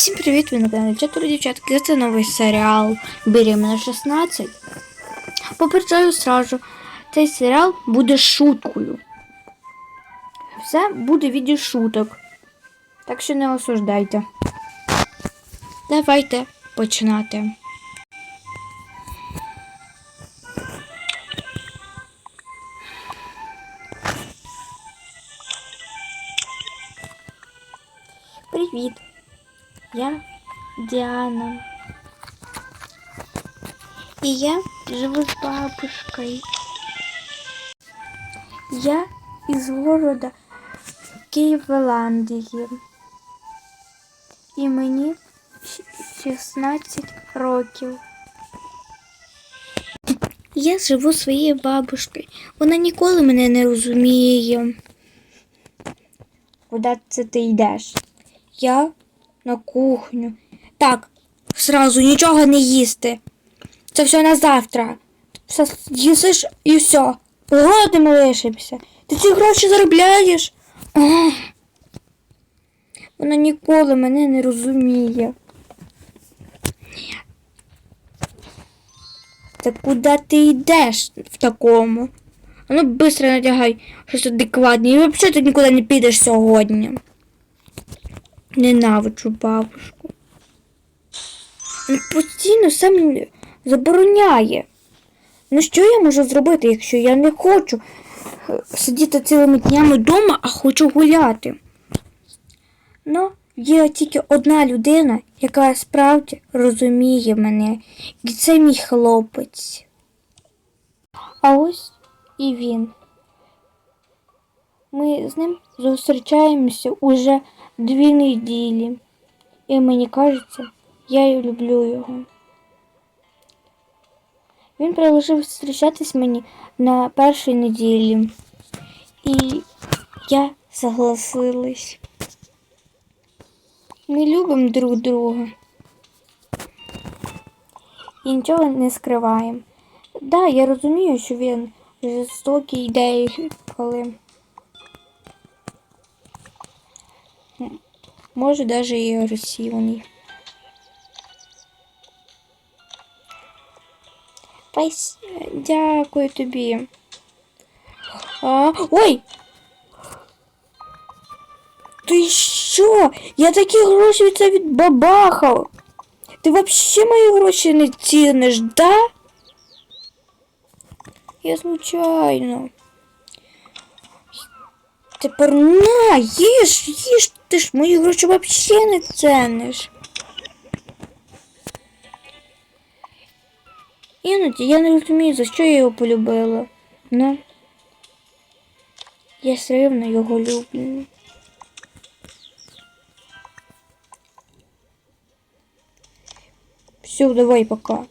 Всім привіт, ви на каналі Чатур дівчатки. Це новий серіал Беременна 16. Попереджаю сразу, цей серіал буде шуткою. Все буде в віді шуток. Так що не осуждайте. Давайте починати. Диана. И я живу с бабушкой. Я из города Києвландії. І мені 16 років. Я живу своєю бабушкою. Вона ніколи мене не розуміє. Куди це ти йдеш? Я на кухню. Так, сразу нічого не їсти. Це все на завтра. Все їсиш і все. Голодним лишишся. Ти ці гроші заробляєш. Ах. Вона ніколи мене не розуміє. Та куди ти йдеш в такому? А ну швидко надягай щось адекватне. І взагалі ти нікуди не підеш сьогодні. Ненавиджу бабушку. Постійно мені забороняє. Ну що я можу зробити, якщо я не хочу е, сидіти цілими днями вдома, а хочу гуляти? Ну, є тільки одна людина, яка справді розуміє мене, і це мій хлопець. А ось і він. Ми з ним зустрічаємося уже дві неділі. І мені кажеться, я й люблю його. Він предложив зустрічатись мені на першій неділі. І я согласилась. Ми любимо друг друга. І нічого не скриваємо. Да, я розумію, що він жорстокий ідеї, коли. Може, навіть і агресивний. Пайс... Дякую тобі. А, ой! Ти що? Я такі гроші від це відбабахав. Ти взагалі мої гроші не ціниш, да? Я случайно. Тепер на, їж, їж, ти ж мої гроші взагалі не ціниш. Іноді я не розумію, за що я його полюбила. Ну, я все рівно його люблю. Все, давай пока.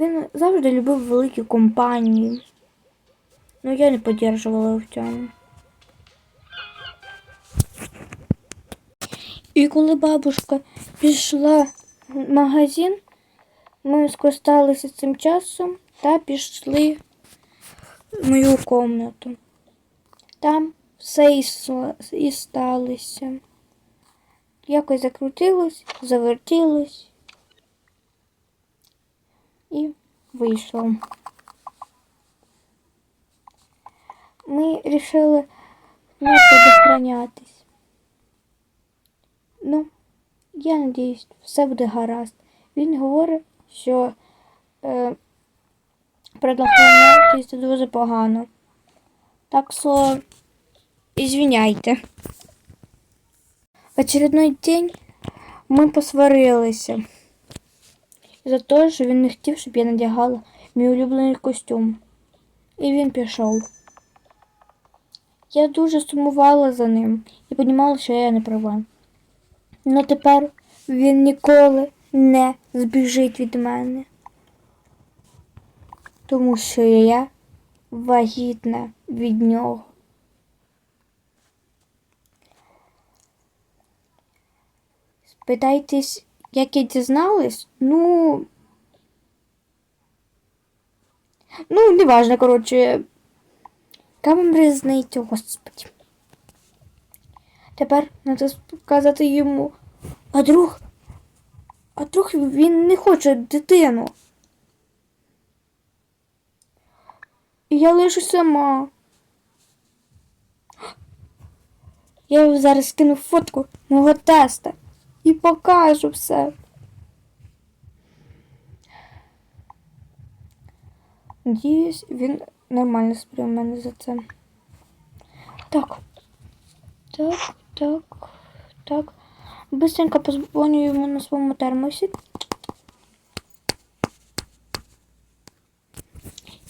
Він завжди любив великі компанії. Ну я не підтримувала в цьому. І коли бабушка пішла магазин, ми скористалися цим часом та пішли в мою кімнату. Там все і, сталося. Якось закрутилось, завертілось і вийшло. Ми вирішили не предохранятись. Ну, я надіюсь, все буде гаразд. Він говорить, що е, предохранятись це дуже погано. Так що, извиняйте. В очередной день ми посварилися. За те, що він не хотів, щоб я надягала мій улюблений костюм. І він пішов. Я дуже сумувала за ним і розуміла, що я не права. Но тепер він ніколи не збіжить від мене. Тому що я вагітна від нього. Питайтесь, як я дізналась? Ну. Ну, неважно, коротше. Вам різниця, господи. Тепер треба сказати йому. А друг. А друг він не хоче дитину. І я лишу сама. Я зараз скину фотку мого теста і покажу все. Надіюсь, він нормально сприйме мене за це. Так. Так, так, так. Быстренько позвоню йому на своєму термосі.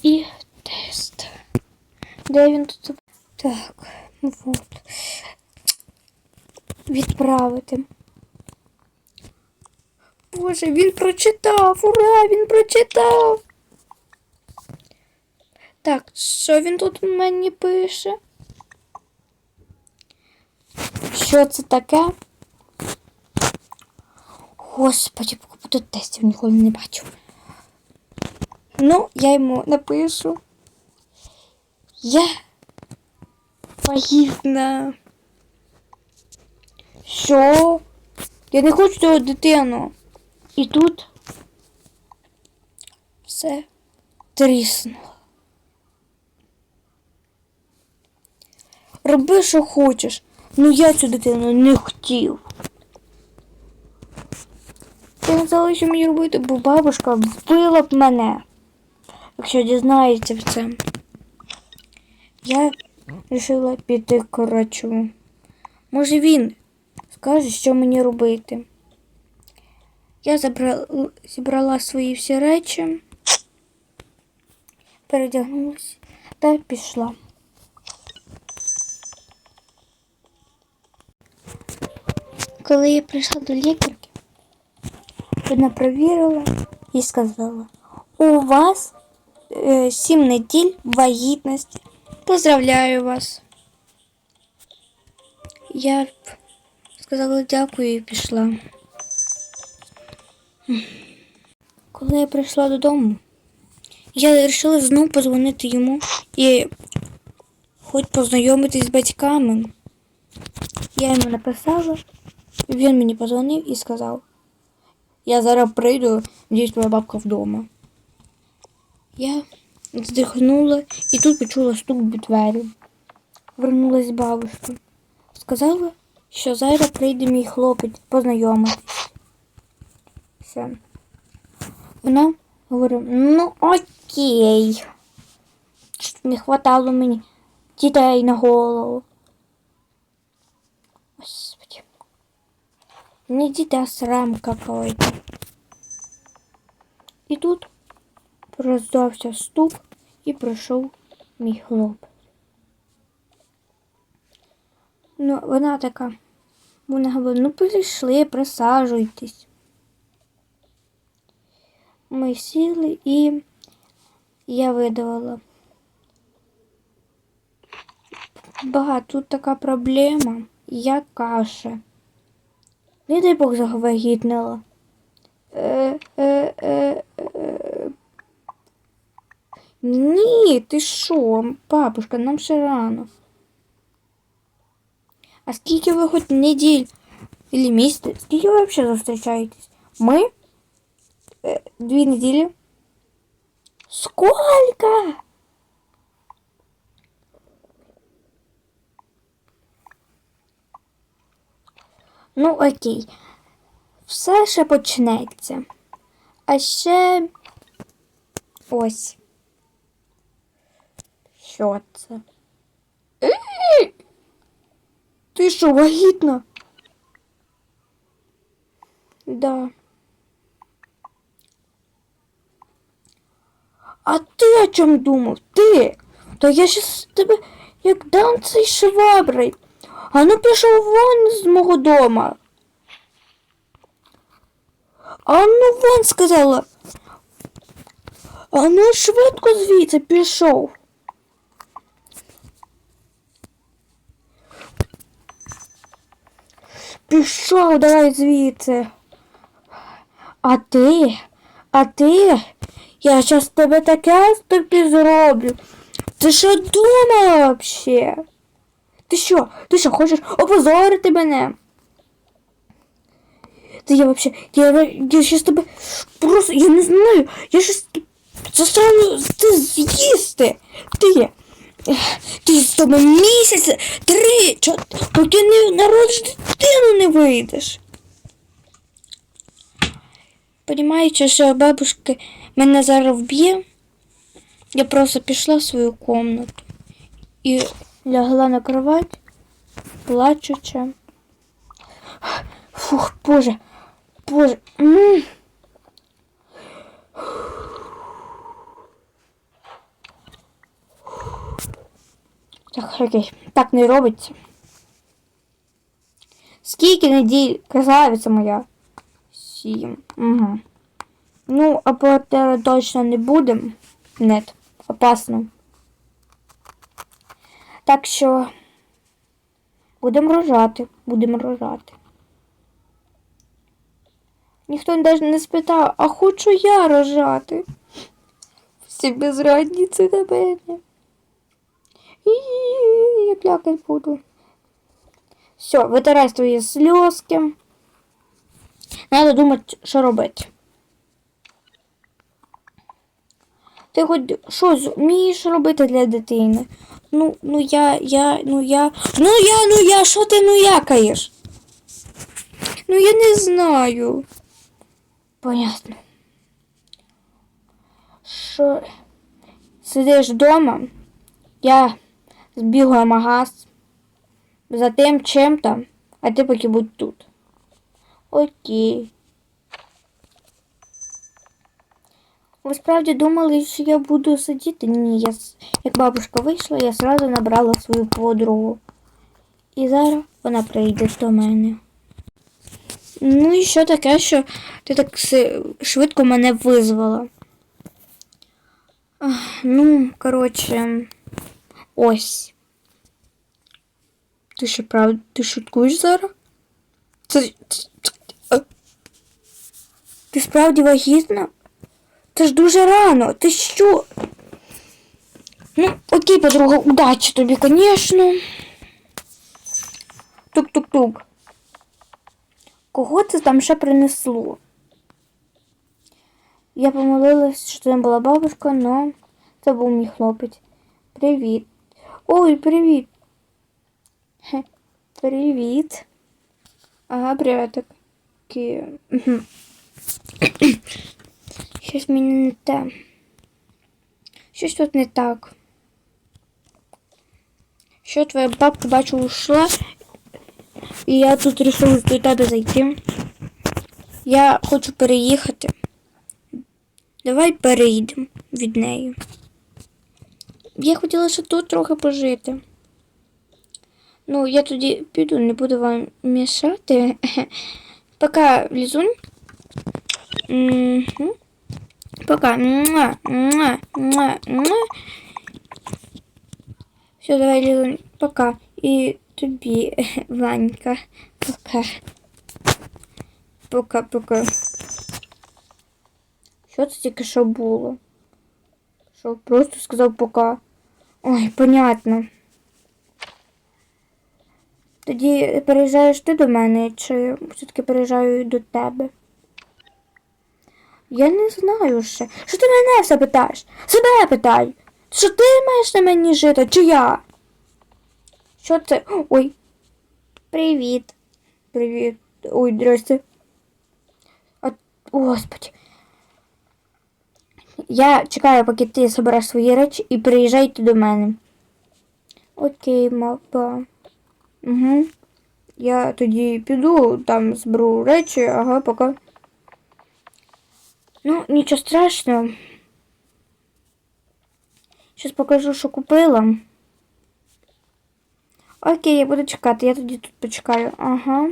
І тест. Де він тут? Так, вот. Відправити. Боже, він прочитав! Ура! Він прочитав! Так, що він тут мені пише? Що це таке? Господи, поки тут тестів ніколи не бачу. Ну, я йому напишу. Я вагітна. Що? Я не хочу цього дитину. І тут все тріснуло. Роби, що хочеш. Ну я цю дитину не хотів. Я не що мені робити, бо бабушка вбила б мене. Якщо дізнається в це. Я вирішила піти к врачу. Може він скаже, що мені робити. Я забрала, зібрала свої всі речі, передягнулася та пішла. Коли я прийшла до лікарки, вона провірила і сказала, у вас е, сім неділь вагітності. Поздравляю вас. Я сказала дякую і пішла. Коли я прийшла додому, я вирішила знову позвонити йому і хоч познайомитись з батьками. Я йому написала, він мені позвонив і сказав, я зараз прийду, надіюсь, твоя бабка вдома. Я здихнула і тут почула стук в двері. Вернулась бабушка. Сказала, що зараз прийде мій хлопець познайомитись. Все. Вона говорить, ну окей. Не хватало мені дітей на голову. Господи. Не діти, срам какой-то. І тут роздався стук і прийшов мій хлопець. Ну, вона така. Вона говорить, ну прийшли, присаджуйтесь. Ми сіли і я видавала. Багато тут така проблема, я каша. Не дай Бог завагітнила. Е, е, е, е. Ні, ти що, бабушка, нам ще рано. А скільки ви хоч неділь или місяць? Скільки ви взагалі зустрічаєтесь? Ми? Е, Дві неділі? Сколько? Ну, окей. Все ще почнеться. А ще ось. Що це? Е! Ти що, вагітна? Да. А ти о чому думав? Ти? Та я щас тебе як дам цей шваброй. А ну пішов вон з мого дома. А ну вон сказала. А ну швидко звідси пішов. Пішов, давай звідси. А ти? А ти? Я щас тебе таке тобі зроблю. Ти що думала вообще? Ти що? Ти що, хочеш опозорити мене? Та я вообще, я, я щас тебе просто, я не знаю, я щас заставлю ти з'їсти. Ти, ти з тебе місяць, три, чо, поки не народиш дитину не вийдеш. Понімаючи, що бабушка мене зараз вб'є, я просто пішла в свою комнату і лягла на кровать, плачуча. Фух, боже, боже. Так, окей, так не робиться. Скільки неділь, красавиця моя? Сім. Угу. Ну, апортера точно не будем. Нет, опасно. Так що будемо рожати, будемо рожати. Ніхто навіть не спитав, а хочу я рожати. Всі безрадниці на мене. І я плакать буду. Все, витирай свої сльозки. Надо думати, що робити. Ти хоч щось вмієш робити для дитини? Ну, ну я, я, ну я. Ну я, ну я, що ти ну якаєш? Ну я не знаю. Понятно. Що сидиш вдома, я збігаю магаз за тим чим-то, а ти поки будь тут. Окей. Ви справді думали, що я буду сидіти? Ні, я, як бабушка вийшла, я сразу набрала свою подругу. І зараз вона прийде до мене. Ну і що таке, що ти так швидко мене визвала? Ну, коротше, ось. Ти що, правда, ти шуткуєш зараз? Це- Ти справді вагітна? Це ж дуже рано. Ти що? Ну, окей, подруга, удачі тобі, звісно. Тук-тук-тук. Кого це там ще принесло? Я помилилась, що це була бабушка, но це був мій хлопець. Привіт. Ой, привіт. Хе, Привіт. Ага, привітик. Ки-. Щось мені не те. Щось тут не так. Що твоя бабка, бачу, ушла, і я тут вирішила до тебе зайти. Я хочу переїхати. Давай перейдемо від неї. Я хотіла ще тут трохи пожити. Ну, я тоді піду, не буду вам мішати. Пока, лізунь. Пока. Все, давай, Лізунь, пока. І тобі, Ванька. Пока. Пока, пока. Що це тільки що було? Що просто сказав пока. Ой, понятно. Тоді переїжджаєш ти до мене, чи все-таки переїжджаю до тебе? Я не знаю ще. Що ти мене все питаєш? Себе питай. Що ти маєш на мені жити, чи я? Що це? Ой. Привіт. Привіт. Ой, здрасте. А, господи. Я чекаю, поки ти збереш свої речі і приїжджайте до мене. Окей, мапа. Угу. Я тоді піду, там зберу речі, ага, пока. Ну, нічого страшного. Щас покажу, що купила. Окей, я буду чекати, я тоді тут почекаю. Ага.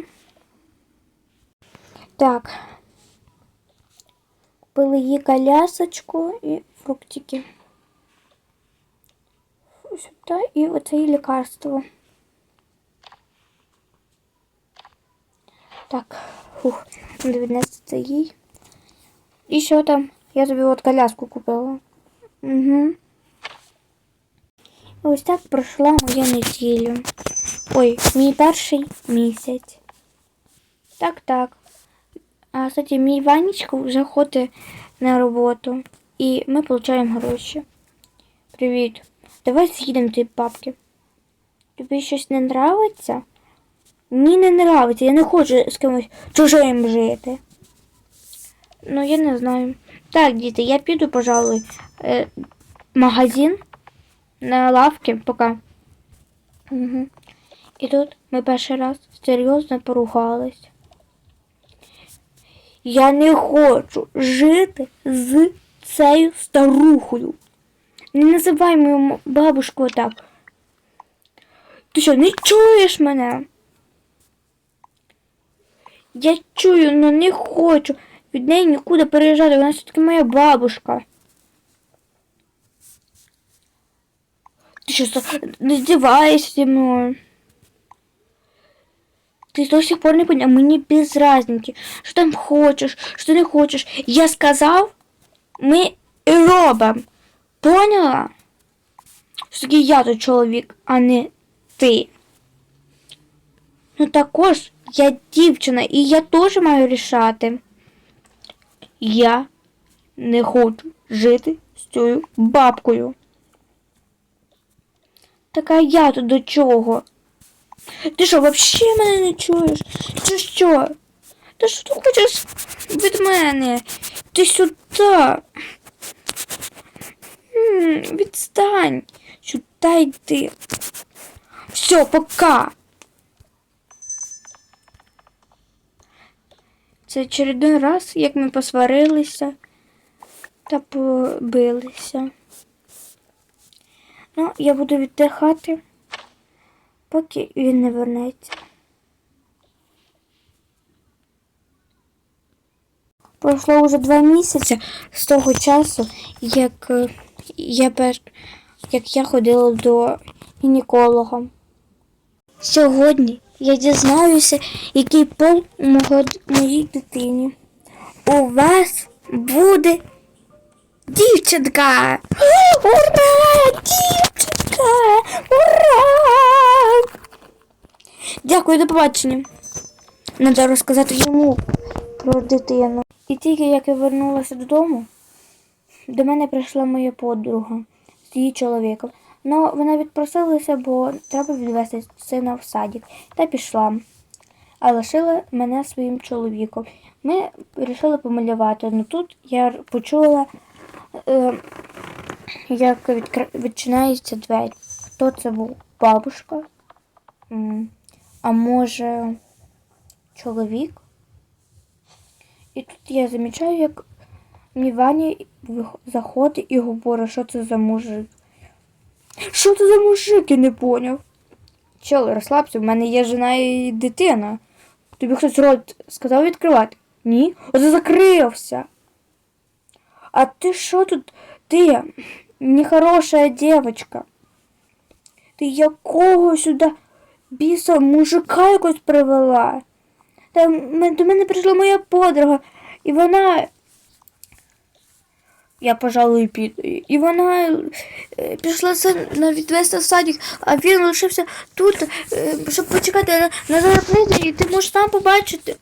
Так. Купили їй колясочку і фруктики. Сюди і оце її лікарство. Так, фух, надо віднести це їй. І що там? Я тобі от коляску купила. Угу. Ось так пройшла моя неділя. Ой, мій перший місяць. Так, так. А кстати, мій Ванечка вже ходить на роботу. І ми отримуємо гроші. Привіт. Давай з'їдемо ті папки. Тобі щось не нравиться? Мені не нравиться, я не хочу з кимось чужим жити. Ну, я не знаю. Так, діти, я піду, пожалуй, е, в магазин на лавки, пока. Угу. І тут ми перший раз серйозно поругались. Я не хочу жити з цією старухою. Не називай мою бабушку так. Ти що, не чуєш мене? Я чую, але не хочу від неї нікуди переїжджати. Вона все-таки моя бабушка. Ти що, не здіваєшся зі мною? Ти до сих пор не понял, мені без разниці, що там хочеш, що не хочеш. Я сказав, ми і робимо. Поняла? Що таки я тут чоловік, а не ти. Ну також я дівчина, і я теж маю рішати. Я не хочу жити з цією бабкою. Така я тут до чого? Ти що, взагалі мене не чуєш? Чи що? Та що ти хочеш від мене? Ти сюди. М, Відстань. Сюди йди. Все, пока. Це очередной раз, як ми посварилися та побилися. Ну, я буду віддихати, поки він не вернеться. Пройшло вже два місяці з того часу, як е, я, пер... як я ходила до гінеколога. Сьогодні я дізнаюся, який пол мого... моїй дитині. У вас буде дівчинка! Ура! Дівчинка! Ура! Дякую, до побачення. Надо розказати йому про дитину. І тільки як я вернулася додому, до мене прийшла моя подруга з її чоловіком. Ну, вона відпросилася, бо треба відвести сина в садик. Та пішла. А лишила мене своїм чоловіком. Ми вирішили помалювати. Ну тут я почула, е, як відкр... відчинається двері. Хто це був? Бабушка? А може чоловік? І тут я замічаю, як мій Ваня заходить і говорить, що це за мужик. Що це за мужик, я не поняв. Чел, розслабся, в мене є жена і дитина. Тобі хтось рот сказав відкривати? Ні? Оце закрився. А ти що тут? Ти нехороша дівчинка. Ти якого сюди біса мужика якось привела? Та до мене прийшла моя подруга, і вона. Я, пожалуй, піду. І вона е, пішла на відвести в садик, а він лишився тут, е, щоб почекати на, на і ти можеш там побачити.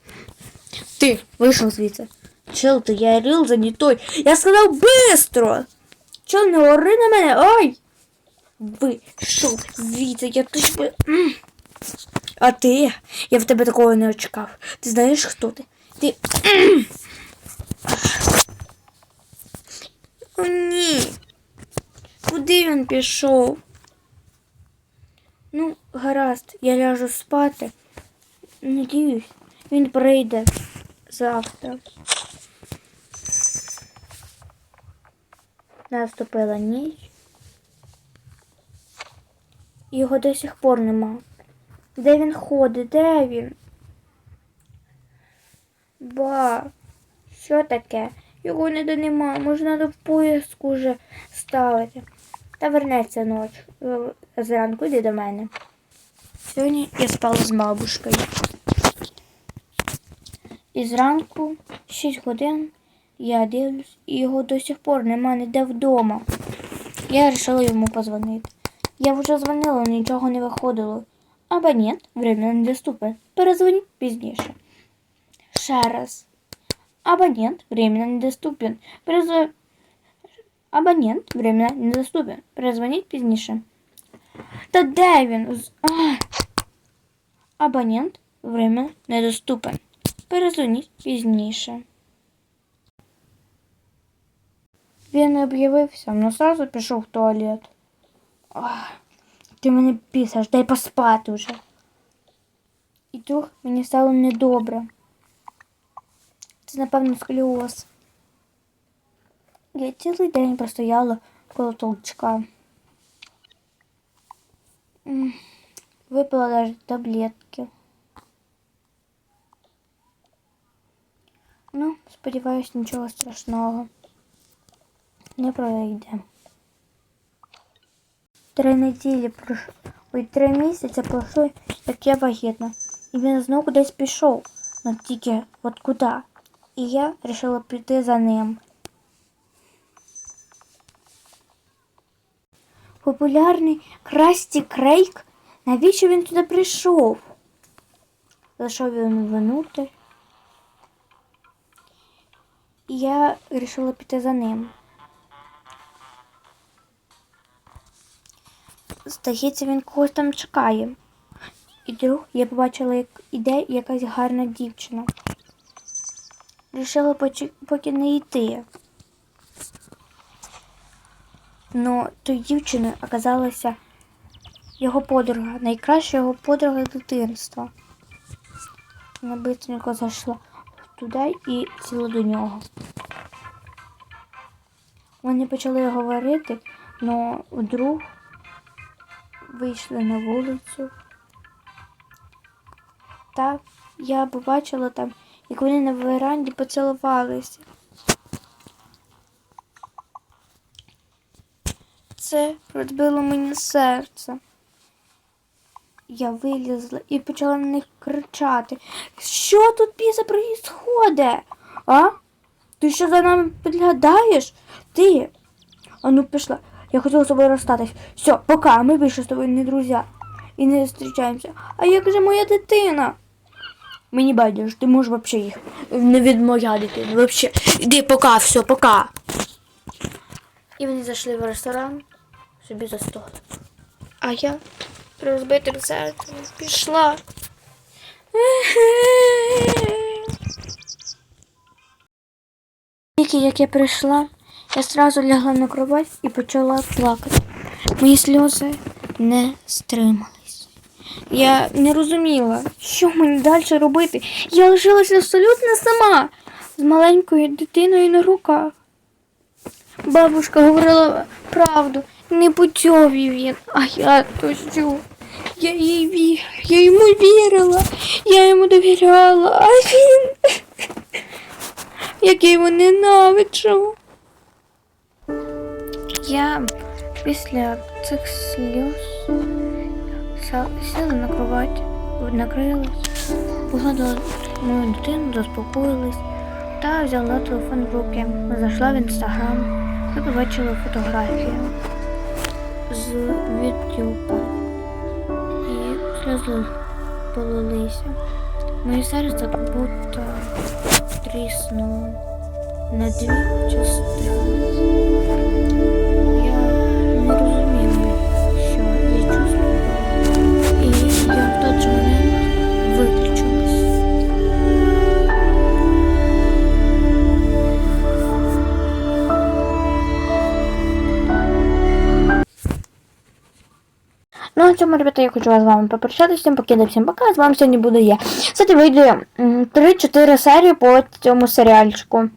Ти вийшов звідси. Чел, ти я ріл занятой. Я сказав бистро. Чел, не ори на мене. Ой! Вийшов звідси, я. М. А ти? Я в тебе такого не очікав. Ти знаєш, хто ти? Ти. О, ні. Куди він пішов? Ну, гаразд, я ляжу спати. Надіюсь, він прийде завтра. Наступила ніч. Його до сих пор нема. Де він ходить? Де він? Ба, що таке? Його ніде нема. Може, треба в поїздку вже ставити. Та вернеться ноч. Е, Зранку йди до мене. Сьогодні я спала з бабушкою. І зранку, 6 годин, я дивлюсь, і його до сих пор нема ніде вдома. Я вирішила йому позвонити. Я вже дзвонила, нічого не виходило. Абонент временно недоступен. Перезвоніть пізніше. Ще раз. Абонент временно недоступен. Перезв... Абонент временно недоступен. Перезвоніть пізніше. Та де він? З- Ай. Абонент временно недоступен. Перезвоніть пізніше. Він не об'явився, але сразу пішов в туалет. Ах, ти мене пісаш, дай поспати вже. І тут мені стало недобре. Це, напевно, сколіоз. Я цілий день простояла коло толчка. М, Випила навіть таблетки. Ну, сподіваюсь, нічого страшного не пройде. Три неділі пройшло. Ой, три місяці пройшло, як я вагітна. І він знову кудись пішов. Ну тільки от куди. І я вирішила піти за ним. Популярний Красті Крейк. Навіщо він туди прийшов? Зайшов він внутрь. І я вирішила піти за ним. Здається, він когось там чекає. І друг я побачила, як іде якась гарна дівчина. Рішила поки не йти. Но той дівчиною оказалася його подруга, найкраща його подруга дитинства. Вона бистренько зайшла туди і сіла до нього. Вони почали говорити, але вдруг вийшли на вулицю. Та я побачила там, як вони на веранді поцілувалися. Це розбило мені серце. Я вилізла і почала на них кричати. Що тут піса проїсходить? А? Ти що за нами підглядаєш? Ти? А ну пішла. Я хотіла з тобою розстатись. Все, пока, ми більше з тобою не друзі. І не зустрічаємося. А як же моя дитина? Мені байдуже, ти можеш взагалі їх не від моя дитина. Вообще, іди пока, все, пока. І вони зайшли в ресторан собі за стол. А я розбитим серцем пішла. Тільки як я прийшла, я сразу лягла на кровать і почала плакати. Мої сльози не стримались. Я не розуміла, що мені далі робити. Я лишилася абсолютно сама з маленькою дитиною на руках. Бабушка говорила правду, не путьові він, а я то що? Я їй ві... я йому вірила, я йому довіряла, а він як я його ненавиджу. Я після цих са- сіла на кровать, накрилась, погладила мою дитину, заспокоїлась та взяла телефон в руки. Зайшла в інстаграм і побачила фотографію з відтюпа. І сльози полилися. Моє серце як будто тріснуло на дві частини. Цьому, ребята, я хочу з вами попрощатися. Всім покидаю, всім пока. З вами сьогодні буду я. Кстати, вийде 3-4 серії по цьому серіальчику.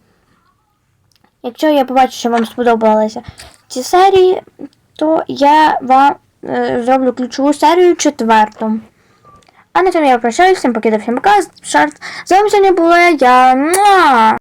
Якщо я побачу, що вам сподобалися ці серії, то я вам е, зроблю ключову серію четверту. А на цьому я прощаюся, всім покидаю, всім пока. З вами сьогодні була я.